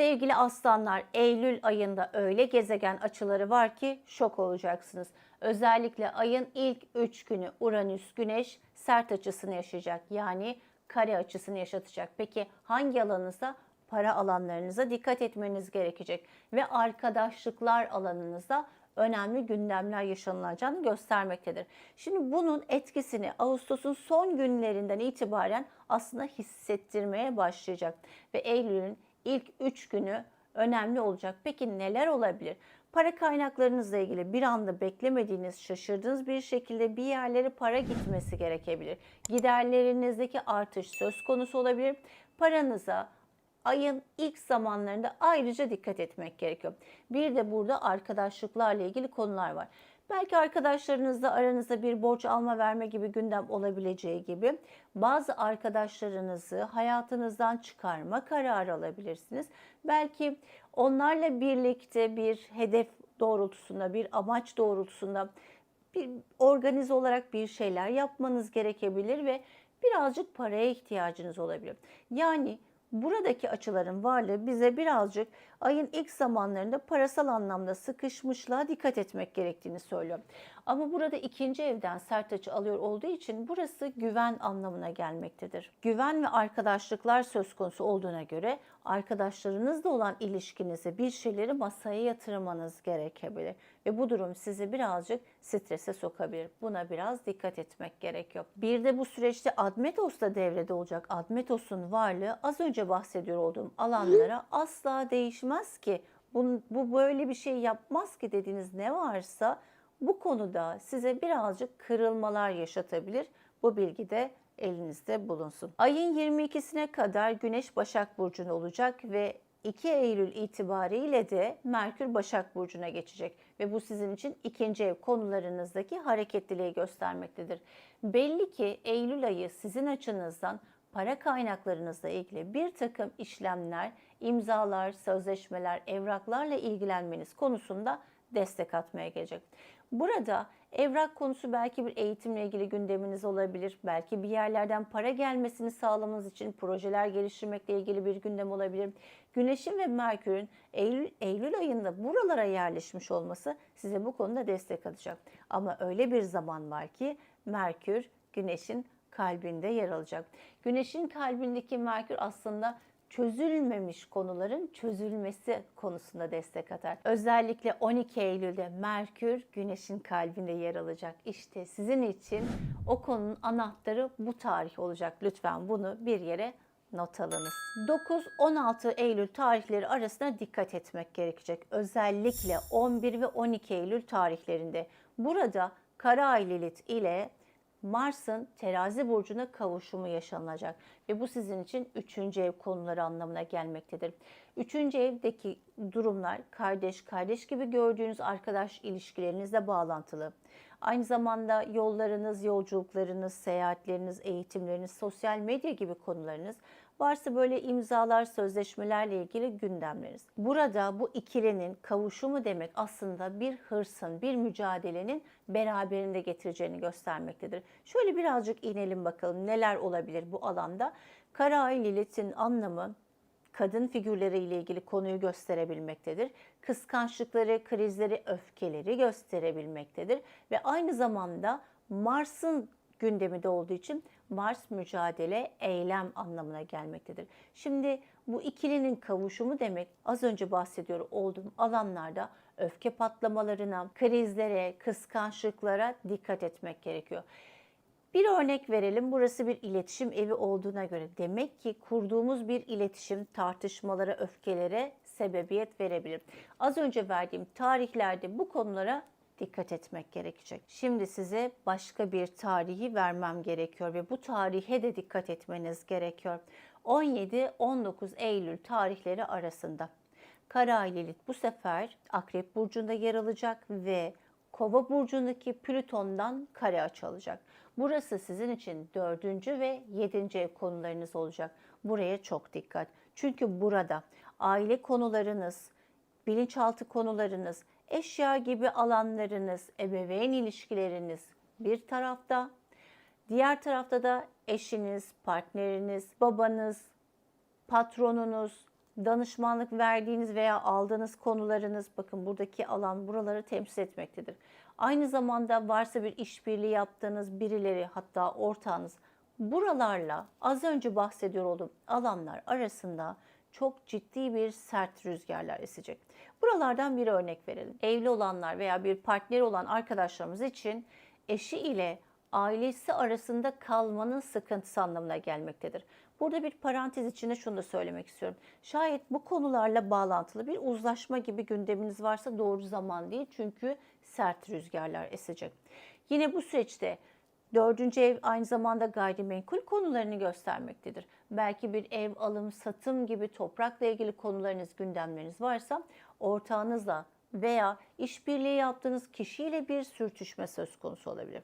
Sevgili aslanlar, Eylül ayında öyle gezegen açıları var ki şok olacaksınız. Özellikle ayın ilk 3 günü Uranüs, Güneş sert açısını yaşayacak. Yani kare açısını yaşatacak. Peki hangi alanınızda? Para alanlarınıza dikkat etmeniz gerekecek. Ve arkadaşlıklar alanınızda önemli gündemler yaşanılacağını göstermektedir. Şimdi bunun etkisini Ağustos'un son günlerinden itibaren aslında hissettirmeye başlayacak. Ve Eylül'ün ilk 3 günü önemli olacak. Peki neler olabilir? Para kaynaklarınızla ilgili bir anda beklemediğiniz, şaşırdığınız bir şekilde bir yerlere para gitmesi gerekebilir. Giderlerinizdeki artış söz konusu olabilir. Paranıza ayın ilk zamanlarında ayrıca dikkat etmek gerekiyor. Bir de burada arkadaşlıklarla ilgili konular var. Belki arkadaşlarınızla aranızda bir borç alma verme gibi gündem olabileceği gibi bazı arkadaşlarınızı hayatınızdan çıkarma kararı alabilirsiniz. Belki onlarla birlikte bir hedef doğrultusunda, bir amaç doğrultusunda bir organize olarak bir şeyler yapmanız gerekebilir ve birazcık paraya ihtiyacınız olabilir. Yani buradaki açıların varlığı bize birazcık ayın ilk zamanlarında parasal anlamda sıkışmışlığa dikkat etmek gerektiğini söylüyor. Ama burada ikinci evden sert açı alıyor olduğu için burası güven anlamına gelmektedir. Güven ve arkadaşlıklar söz konusu olduğuna göre arkadaşlarınızla olan ilişkinize bir şeyleri masaya yatırmanız gerekebilir. Ve bu durum sizi birazcık strese sokabilir. Buna biraz dikkat etmek gerekiyor. Bir de bu süreçte Admetos da devrede olacak. Admetos'un varlığı az önce bahsediyor olduğum alanlara asla değişmez ki. Bu, bu böyle bir şey yapmaz ki dediğiniz ne varsa bu konuda size birazcık kırılmalar yaşatabilir. Bu bilgi de elinizde bulunsun. Ayın 22'sine kadar Güneş Başak Burcu'nda olacak ve 2 Eylül itibariyle de Merkür Başak Burcu'na geçecek ve bu sizin için ikinci ev konularınızdaki hareketliliği göstermektedir. Belli ki Eylül ayı sizin açınızdan para kaynaklarınızla ilgili bir takım işlemler, imzalar, sözleşmeler, evraklarla ilgilenmeniz konusunda destek atmaya gelecek. Burada evrak konusu belki bir eğitimle ilgili gündeminiz olabilir. Belki bir yerlerden para gelmesini sağlamanız için projeler geliştirmekle ilgili bir gündem olabilir. Güneşin ve Merkür'ün Eylül, Eylül ayında buralara yerleşmiş olması size bu konuda destek atacak. Ama öyle bir zaman var ki Merkür Güneş'in kalbinde yer alacak. Güneşin kalbindeki Merkür aslında çözülmemiş konuların çözülmesi konusunda destek atar. Özellikle 12 Eylül'de Merkür Güneş'in kalbinde yer alacak. İşte sizin için o konunun anahtarı bu tarih olacak. Lütfen bunu bir yere not alınız. 9-16 Eylül tarihleri arasında dikkat etmek gerekecek. Özellikle 11 ve 12 Eylül tarihlerinde. Burada Kara ile Mars'ın terazi burcuna kavuşumu yaşanacak ve bu sizin için üçüncü ev konuları anlamına gelmektedir. Üçüncü evdeki durumlar kardeş kardeş gibi gördüğünüz arkadaş ilişkilerinizle bağlantılı. Aynı zamanda yollarınız, yolculuklarınız, seyahatleriniz, eğitimleriniz, sosyal medya gibi konularınız varsa böyle imzalar, sözleşmelerle ilgili gündemleriniz. Burada bu ikilinin kavuşumu demek aslında bir hırsın, bir mücadelenin beraberinde getireceğini göstermektedir. Şöyle birazcık inelim bakalım neler olabilir bu alanda. Kara Ay Lilith'in anlamı kadın figürleriyle ilgili konuyu gösterebilmektedir. Kıskançlıkları, krizleri, öfkeleri gösterebilmektedir. Ve aynı zamanda Mars'ın gündemi de olduğu için Mars mücadele, eylem anlamına gelmektedir. Şimdi bu ikilinin kavuşumu demek az önce bahsediyor olduğum alanlarda öfke patlamalarına, krizlere, kıskançlıklara dikkat etmek gerekiyor. Bir örnek verelim. Burası bir iletişim evi olduğuna göre demek ki kurduğumuz bir iletişim tartışmalara, öfkelere sebebiyet verebilir. Az önce verdiğim tarihlerde bu konulara dikkat etmek gerekecek. Şimdi size başka bir tarihi vermem gerekiyor ve bu tarihe de dikkat etmeniz gerekiyor. 17-19 Eylül tarihleri arasında Kara Ay Lilith bu sefer Akrep Burcu'nda yer alacak ve Kova burcundaki Plüton'dan kare açı alacak. Burası sizin için dördüncü ve yedinci ev konularınız olacak. Buraya çok dikkat. Çünkü burada aile konularınız, bilinçaltı konularınız, eşya gibi alanlarınız, ebeveyn ilişkileriniz bir tarafta. Diğer tarafta da eşiniz, partneriniz, babanız, patronunuz, danışmanlık verdiğiniz veya aldığınız konularınız bakın buradaki alan buraları temsil etmektedir. Aynı zamanda varsa bir işbirliği yaptığınız birileri hatta ortağınız buralarla az önce bahsediyor olduğum alanlar arasında çok ciddi bir sert rüzgarlar esecek. Buralardan bir örnek verelim. Evli olanlar veya bir partneri olan arkadaşlarımız için eşi ile ailesi arasında kalmanın sıkıntısı anlamına gelmektedir. Burada bir parantez içinde şunu da söylemek istiyorum. Şayet bu konularla bağlantılı bir uzlaşma gibi gündeminiz varsa doğru zaman değil. Çünkü sert rüzgarlar esecek. Yine bu süreçte Dördüncü ev aynı zamanda gayrimenkul konularını göstermektedir. Belki bir ev alım, satım gibi toprakla ilgili konularınız, gündemleriniz varsa ortağınızla veya işbirliği yaptığınız kişiyle bir sürtüşme söz konusu olabilir.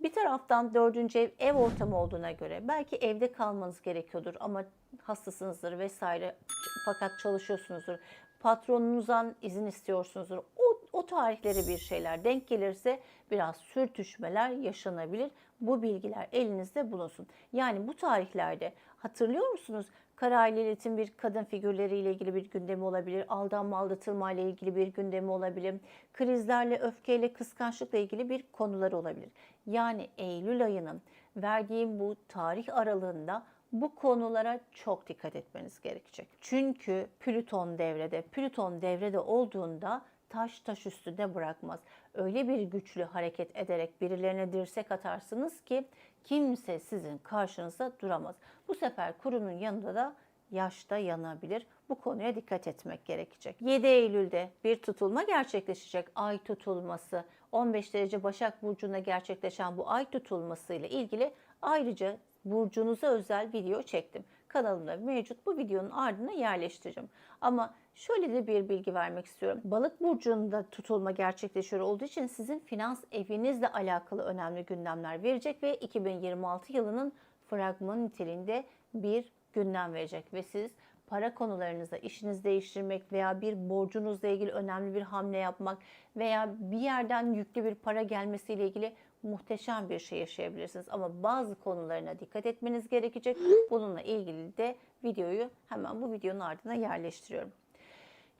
Bir taraftan dördüncü ev ev ortamı olduğuna göre belki evde kalmanız gerekiyordur ama hastasınızdır vesaire fakat çalışıyorsunuzdur. Patronunuzdan izin istiyorsunuzdur. O, o tarihlere bir şeyler denk gelirse biraz sürtüşmeler yaşanabilir. Bu bilgiler elinizde bulunsun. Yani bu tarihlerde hatırlıyor musunuz? Kara Lilith'in bir kadın figürleriyle ilgili bir gündemi olabilir. Aldanma, aldatılma ile ilgili bir gündemi olabilir. Krizlerle, öfkeyle, kıskançlıkla ilgili bir konular olabilir. Yani Eylül ayının verdiğim bu tarih aralığında bu konulara çok dikkat etmeniz gerekecek. Çünkü Plüton devrede, Plüton devrede olduğunda taş taş üstünde bırakmaz. Öyle bir güçlü hareket ederek birilerine dirsek atarsınız ki kimse sizin karşınızda duramaz. Bu sefer kurunun yanında da yaşta yanabilir. Bu konuya dikkat etmek gerekecek. 7 Eylül'de bir tutulma gerçekleşecek. Ay tutulması. 15 derece Başak Burcu'nda gerçekleşen bu ay tutulması ile ilgili ayrıca burcunuza özel video çektim. Kanalımda mevcut bu videonun ardına yerleştireceğim. Ama şöyle de bir bilgi vermek istiyorum. Balık burcunda tutulma gerçekleşiyor olduğu için sizin finans evinizle alakalı önemli gündemler verecek ve 2026 yılının fragman niteliğinde bir gündem verecek ve siz para konularınızda işiniz değiştirmek veya bir borcunuzla ilgili önemli bir hamle yapmak veya bir yerden yüklü bir para gelmesiyle ilgili muhteşem bir şey yaşayabilirsiniz. Ama bazı konularına dikkat etmeniz gerekecek. Bununla ilgili de videoyu hemen bu videonun ardına yerleştiriyorum.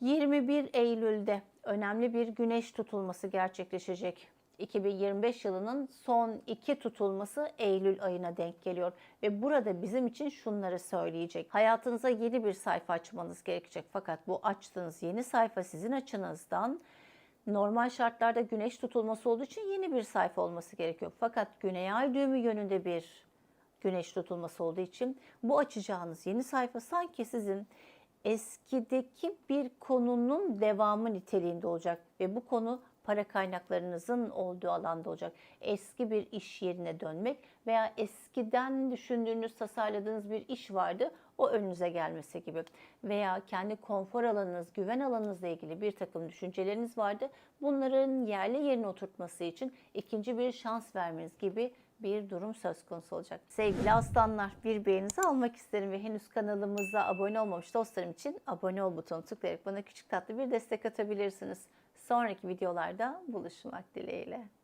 21 Eylül'de önemli bir güneş tutulması gerçekleşecek. 2025 yılının son iki tutulması Eylül ayına denk geliyor. Ve burada bizim için şunları söyleyecek. Hayatınıza yeni bir sayfa açmanız gerekecek. Fakat bu açtığınız yeni sayfa sizin açınızdan normal şartlarda güneş tutulması olduğu için yeni bir sayfa olması gerekiyor. Fakat güney ay düğümü yönünde bir güneş tutulması olduğu için bu açacağınız yeni sayfa sanki sizin eskideki bir konunun devamı niteliğinde olacak ve bu konu para kaynaklarınızın olduğu alanda olacak. Eski bir iş yerine dönmek veya eskiden düşündüğünüz, tasarladığınız bir iş vardı, o önünüze gelmesi gibi. Veya kendi konfor alanınız, güven alanınızla ilgili bir takım düşünceleriniz vardı. Bunların yerli yerine oturtması için ikinci bir şans vermeniz gibi bir durum söz konusu olacak. Sevgili aslanlar bir beğeninizi almak isterim ve henüz kanalımıza abone olmamış dostlarım için abone ol butonu tıklayarak bana küçük tatlı bir destek atabilirsiniz. Sonraki videolarda buluşmak dileğiyle.